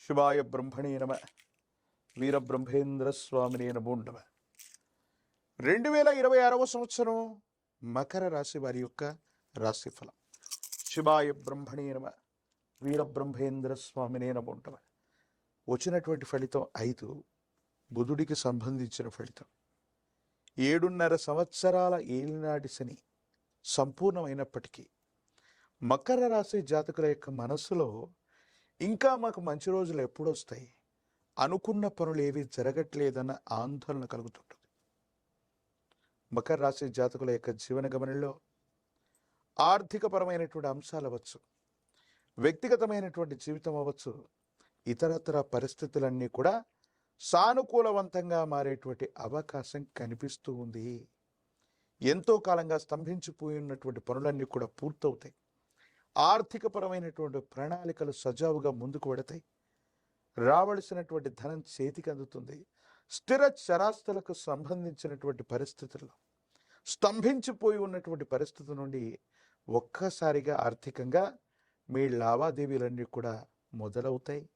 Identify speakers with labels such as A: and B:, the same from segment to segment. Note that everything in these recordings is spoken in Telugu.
A: శివాయ బ్రహ్మణే నమ. వీరబ్రహ్మేంద్ర స్వామినే నమో నమ. రెండు వేల ఇరవై ఆరవ సంవత్సరం మకర రాశి వారి యొక్క రాశిఫలం. శివాయ బ్రహ్మణే నమ. వీరబ్రహ్మేంద్ర స్వామినే నమో నమ. వచ్చినటువంటి ఫలితం ఐదు బుధుడికి సంబంధించిన ఫలితం. ఏడున్నర సంవత్సరాల ఏలినాటి శని సంపూర్ణమైనప్పటికీ మకర రాశి జాతకుల యొక్క మనస్సులో ఇంకా మాకు మంచి రోజులు ఎప్పుడు వస్తాయి అనుకున్న పనులు ఏవి జరగట్లేదన్న ఆందోళన కలుగుతుంటుంది. మకర రాశి జాతకుల యొక్క జీవన గమనంలో ఆర్థికపరమైనటువంటి అంశాలు అవ్వచ్చు వ్యక్తిగతమైనటువంటి జీవితం అవ్వచ్చు ఇతరతర పరిస్థితులన్నీ కూడా సానుకూలవంతంగా మారేటువంటి అవకాశం కనిపిస్తూ ఉంది. ఎంతో కాలంగా స్తంభించిపోయి ఉన్నటువంటి పనులన్నీ కూడా పూర్తవుతాయి. ఆర్థికపరమైనటువంటి ప్రణాళికలు సజావుగా ముందుకు పెడతాయి రావలసినటువంటి ధనం చేతికి అందుతుంది. స్థిర చరాస్తులకు సంబంధించినటువంటి పరిస్థితుల్లో స్తంభించిపోయి ఉన్నటువంటి పరిస్థితి నుండి ఒక్కసారిగా ఆర్థికంగా మీ లావాదేవీలన్నీ కూడా మొదలవుతాయి.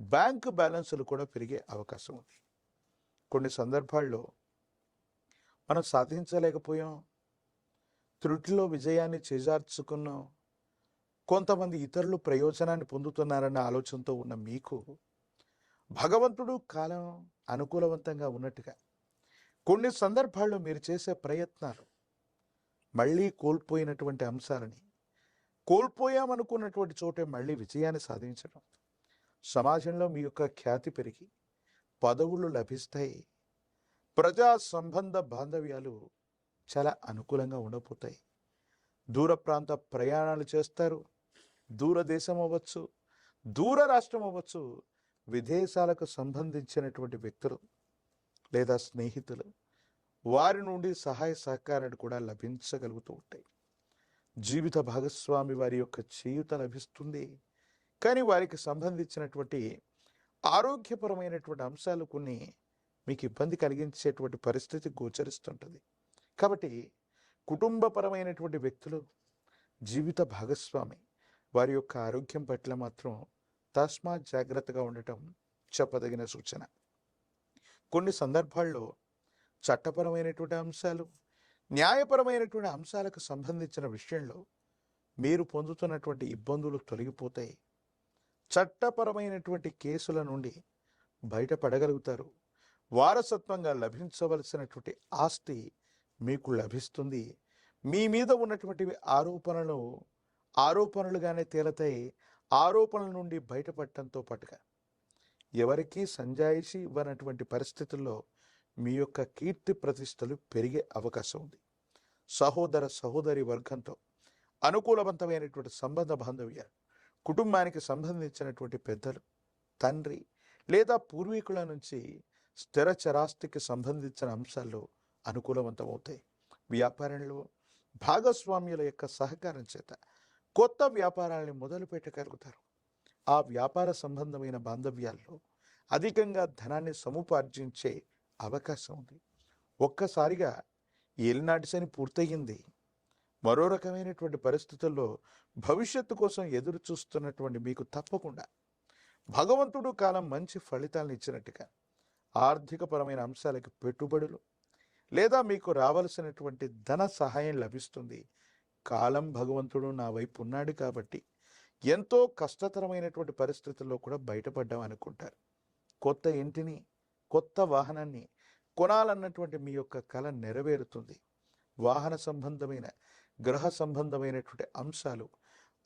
A: బ్యాంకు బ్యాలెన్సులు కూడా పెరిగే అవకాశం ఉంది. కొన్ని సందర్భాల్లో మనం సాధించలేకపోయాం. త్రుటిలో విజయాన్ని చేజార్చుకున్నాం. కొంతమంది ఇతరులు ప్రయోజనాన్ని పొందుతున్నారన్న ఆలోచనతో ఉన్న మీకు భగవంతుడు కాలం అనుకూలవంతంగా ఉన్నట్టుగా కొన్ని సందర్భాల్లో మీరు చేసే ప్రయత్నాలు మళ్ళీ కోల్పోయినటువంటి అంశాలని కోల్పోయామనుకున్నటువంటి చోటే మళ్ళీ విజయాన్ని సాధించడం సమాజంలో మీ యొక్క ఖ్యాతి పెరిగి పదవులు లభిస్తాయి ప్రజా సంబంధ బాంధవ్యాలు చాలా అనుకూలంగా ఉండబోతాయి దూర ప్రాంత ప్రయాణాలు చేస్తారు దూరదేశం అవ్వచ్చు దూర రాష్ట్రం అవ్వచ్చు విదేశాలకు సంబంధించినటువంటి వ్యక్తులు లేదా స్నేహితులు వారి నుండి సహాయ సహకారాలు కూడా లభించగలుగుతూ ఉంటాయి. జీవిత భాగస్వామి వారి యొక్క చేయుత లభిస్తుంది. కానీ వారికి సంబంధించినటువంటి ఆరోగ్యపరమైనటువంటి అంశాలు కొన్ని మీకు ఇబ్బంది కలిగించేటువంటి పరిస్థితి గోచరిస్తుంటుంది. కాబట్టి కుటుంబపరమైనటువంటి వ్యక్తులు జీవిత భాగస్వామి వారి యొక్క ఆరోగ్యం పట్ల మాత్రం తస్మాత్ జాగ్రత్తగా ఉండటం చెప్పదగిన సూచన. కొన్ని సందర్భాల్లో చట్టపరమైనటువంటి అంశాలు న్యాయపరమైనటువంటి అంశాలకు సంబంధించిన విషయంలో మీరు పొందుతున్నటువంటి ఇబ్బందులు తొలగిపోతాయి చట్టపరమైనటువంటి కేసుల నుండి బయటపడగలుగుతారు. వారసత్వంగా లభించవలసినటువంటి ఆస్తి మీకు లభిస్తుంది. మీ మీద ఉన్నటువంటి ఆరోపణలు ఆరోపణలుగానే తేలతాయి. ఆరోపణల నుండి బయటపడటంతో పాటుగా ఎవరికీ సంజాయిషి ఇవ్వనటువంటి పరిస్థితుల్లో మీ యొక్క కీర్తి ప్రతిష్టలు పెరిగే అవకాశం ఉంది. సహోదర సహోదరి వర్గంతో అనుకూలవంతమైనటువంటి సంబంధ బాంధవ్యాలు కుటుంబానికి సంబంధించినటువంటి పెద్దలు తండ్రి లేదా పూర్వీకుల నుంచి స్థిర చరాస్తికి సంబంధించిన అంశాల్లో అనుకూలవంతమవుతాయి. వ్యాపారంలో భాగస్వామ్యుల యొక్క సహకారం చేత కొత్త వ్యాపారాలని మొదలు పెట్టగలుగుతారు. ఆ వ్యాపార సంబంధమైన బాంధవ్యాల్లో అధికంగా ధనాన్ని సముపార్జించే అవకాశం ఉంది. ఒక్కసారిగా ఏలినాటి శని పూర్తయింది. మరో రకమైనటువంటి పరిస్థితుల్లో భవిష్యత్తు కోసం ఎదురు చూస్తున్నటువంటి మీకు తప్పకుండా భగవంతుడు కాలం మంచి ఫలితాలను ఇచ్చినట్టుగా ఆర్థికపరమైన అంశాలకు పెట్టుబడులు లేదా మీకు రావలసినటువంటి ధన సహాయం లభిస్తుంది కాలం భగవంతుడు నా వైపు ఉన్నాడు కాబట్టి ఎంతో కష్టతరమైనటువంటి పరిస్థితుల్లో కూడా బయటపడ్డాం అనుకుంటారు. కొత్త ఇంటిని కొత్త వాహనాన్ని కొనాలన్నటువంటి మీ యొక్క కళ నెరవేరుతుంది. వాహన సంబంధమైన గ్రహ సంబంధమైనటువంటి అంశాలు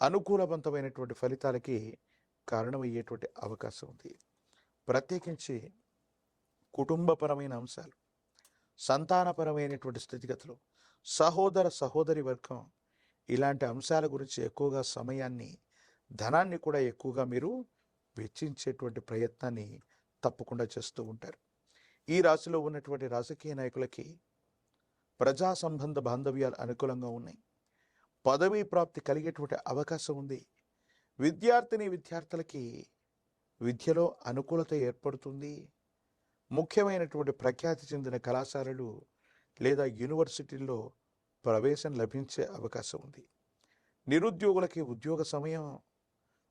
A: అనుకూలవంతమైనటువంటి ఫలితాలకి కారణమయ్యేటువంటి అవకాశం ఉంది. ప్రత్యేకించి కుటుంబపరమైన అంశాలు సంతానపరమైనటువంటి స్థితిగతులు సహోదర సహోదరి వర్గం ఇలాంటి అంశాల గురించి ఎక్కువగా సమయాన్ని ధనాన్ని కూడా ఎక్కువగా మీరు వెచ్చించేటువంటి ప్రయత్నాన్ని తప్పకుండా చేస్తూ ఉంటారు. ఈ రాశిలో ఉన్నటువంటి రాజకీయ నాయకులకి ప్రజా సంబంధ బాంధవ్యాలు అనుకూలంగా ఉన్నాయి. పదవీ ప్రాప్తి కలిగేటువంటి అవకాశం ఉంది. విద్యార్థిని విద్యార్థులకి విద్యలో అనుకూలత ఏర్పడుతుంది. ముఖ్యమైనటువంటి ప్రఖ్యాతి చెందిన కళాశాలలు లేదా యూనివర్సిటీల్లో ప్రవేశం లభించే అవకాశం ఉంది. నిరుద్యోగులకి ఉద్యోగ సమయం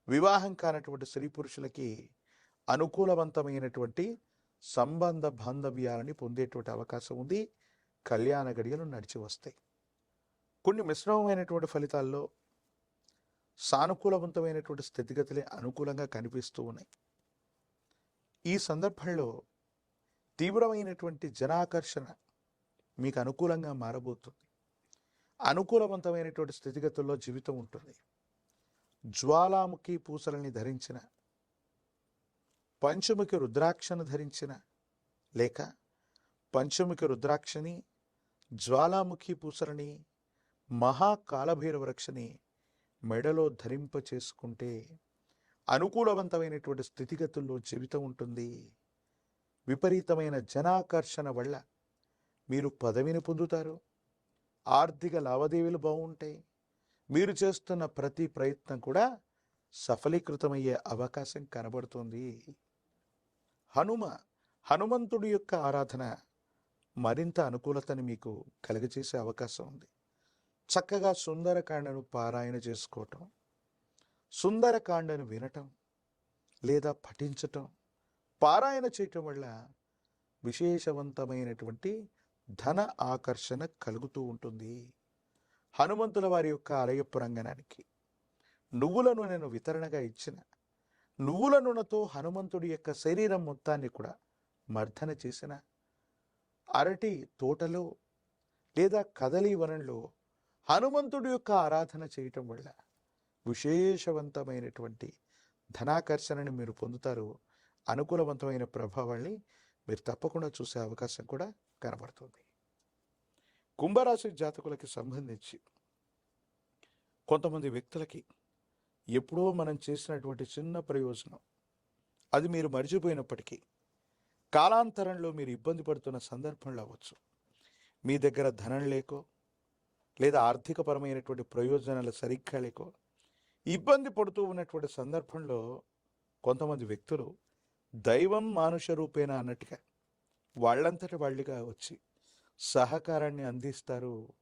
A: వివాహం కానటువంటి స్త్రీ పురుషులకి అనుకూలవంతమైనటువంటి సంబంధ బాంధవ్యాలని పొందేటువంటి అవకాశం ఉంది. కళ్యాణ గడియలు నడిచి వస్తాయి. కొన్ని మిశ్రమమైనటువంటి ఫలితాల్లో సానుకూలవంతమైనటువంటి స్థితిగతులే అనుకూలంగా కనిపిస్తూ ఉన్నాయి. ఈ సందర్భంలో తీవ్రమైనటువంటి జనాకర్షణ మీకు అనుకూలంగా మారబోతుంది. అనుకూలవంతమైనటువంటి స్థితిగతుల్లో జీవితం ఉంటుంది. జ్వాలాముఖి పూసలని ధరించిన పంచముఖి రుద్రాక్షను ధరించిన లేక పంచముఖి రుద్రాక్షని జ్వాలాముఖి పూసలని మహాకాలభైరవరక్షని మెడలో ధరింప చేసుకుంటే అనుకూలవంతమైనటువంటి స్థితిగతుల్లో జీవితం ఉంటుంది. విపరీతమైన జనాకర్షణ వల్ల మీరు పదవిని పొందుతారు. ఆర్థిక లావాదేవీలు బాగుంటాయి. మీరు చేస్తున్న ప్రతి ప్రయత్నం కూడా సఫలీకృతమయ్యే అవకాశం కనబడుతుంది. హనుమ హనుమంతుడి యొక్క ఆరాధన మరింత అనుకూలతని మీకు కలుగజేసే అవకాశం ఉంది. చక్కగా సుందరకాండను పారాయణ చేసుకోవటం సుందరకాండను వినటం లేదా పఠించటం పారాయణ చేయటం వల్ల విశేషవంతమైనటువంటి ధన ఆకర్షణ కలుగుతూ ఉంటుంది. హనుమంతుల వారి యొక్క ఆలయ పురంగణానికి. నువ్వుల నూనెను వితరణగా ఇచ్చిన నువ్వుల నూనెతో హనుమంతుడి యొక్క శరీరం మొత్తాన్ని కూడా మర్దన చేసిన అరటి తోటలో లేదా కదలి వనంలో హనుమంతుడి యొక్క ఆరాధన చేయటం వల్ల విశేషవంతమైనటువంటి ధనాకర్షణని మీరు పొందుతారు. అనుకూలవంతమైన ప్రభావాన్ని మీరు తప్పకుండా చూసే అవకాశం కూడా కనబడుతుంది. కుంభరాశి జాతకులకి సంబంధించి కొంతమంది వ్యక్తులకి ఎప్పుడో మనం చేసినటువంటి చిన్న ప్రయోజనం. అది మీరు మర్చిపోయినప్పటికీ కాలాంతరంలో మీరు ఇబ్బంది పడుతున్న సందర్భంలో అవ్వచ్చు. మీ దగ్గర ధనం లేకో లేదా ఆర్థికపరమైనటువంటి ప్రయోజనాలు సరిగ్గా లేకో ఇబ్బంది పడుతూ ఉన్నటువంటి సందర్భంలో కొంతమంది వ్యక్తులు దైవం మానుష రూపేణ అన్నట్టుగా వాళ్ళంతటి వాళ్ళుగా వచ్చి సహకారాన్ని అందిస్తారు.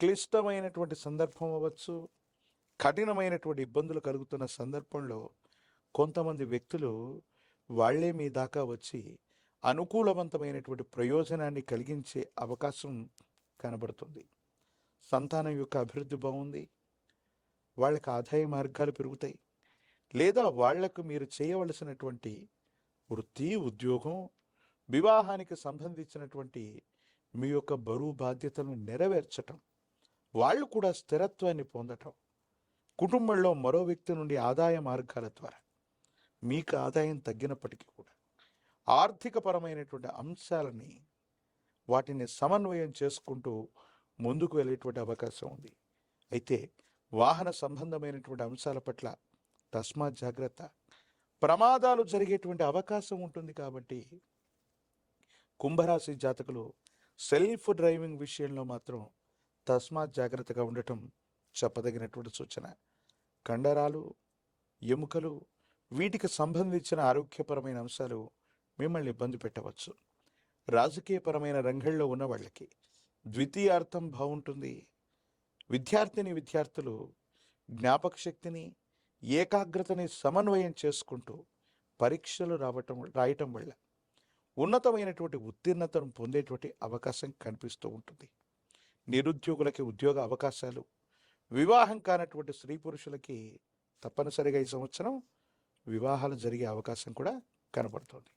A: క్లిష్టమైనటువంటి సందర్భం అవ్వచ్చు కఠినమైనటువంటి ఇబ్బందులు కలుగుతున్న సందర్భంలో కొంతమంది వ్యక్తులు వాళ్ళే మీ దాకా వచ్చి అనుకూలవంతమైనటువంటి ప్రయోజనాన్ని కలిగించే అవకాశం కనబడుతుంది. సంతానం యొక్క అభివృద్ధి బాగుంది వాళ్ళకి ఆదాయ మార్గాలు పెరుగుతాయి లేదా వాళ్ళకు మీరు చేయవలసినటువంటి వృత్తి ఉద్యోగం వివాహానికి సంబంధించినటువంటి మీ యొక్క బరువు బాధ్యతలను నెరవేర్చటం వాళ్ళు కూడా స్థిరత్వాన్ని పొందటం కుటుంబంలో మరో వ్యక్తి నుండి ఆదాయ మార్గాల ద్వారా మీకు ఆదాయం తగ్గినప్పటికీ కూడా ఆర్థికపరమైనటువంటి అంశాలని వాటిని సమన్వయం చేసుకుంటూ ముందుకు వెళ్ళేటువంటి అవకాశం ఉంది. అయితే వాహన సంబంధమైనటువంటి అంశాల పట్ల తస్మా జాగ్రత్త ప్రమాదాలు జరిగేటువంటి అవకాశం ఉంటుంది కాబట్టి కుంభరాశి జాతకులు సెల్ఫ్ డ్రైవింగ్ విషయంలో మాత్రం తస్మాత్ జాగ్రత్తగా ఉండటం చెప్పదగినటువంటి సూచన. కండరాలు ఎముకలు వీటికి సంబంధించిన ఆరోగ్యపరమైన అంశాలు మిమ్మల్ని ఇబ్బంది పెట్టవచ్చు. రాజకీయపరమైన రంగంలో ఉన్న వాళ్ళకి ద్వితీయార్థం బాగుంటుంది. విద్యార్థిని విద్యార్థులు జ్ఞాపక శక్తిని ఏకాగ్రతని సమన్వయం చేసుకుంటూ పరీక్షలు రావటం రాయటం వల్ల ఉన్నతమైనటువంటి ఉత్తీర్ణతను పొందేటువంటి అవకాశం కనిపిస్తూ ఉంటుంది. నిరుద్యోగులకి ఉద్యోగ అవకాశాలు వివాహం కానటువంటి స్త్రీ పురుషులకి తప్పనిసరిగా ఈ సంవత్సరం వివాహాలు జరిగే అవకాశం కూడా కనబడుతుంది.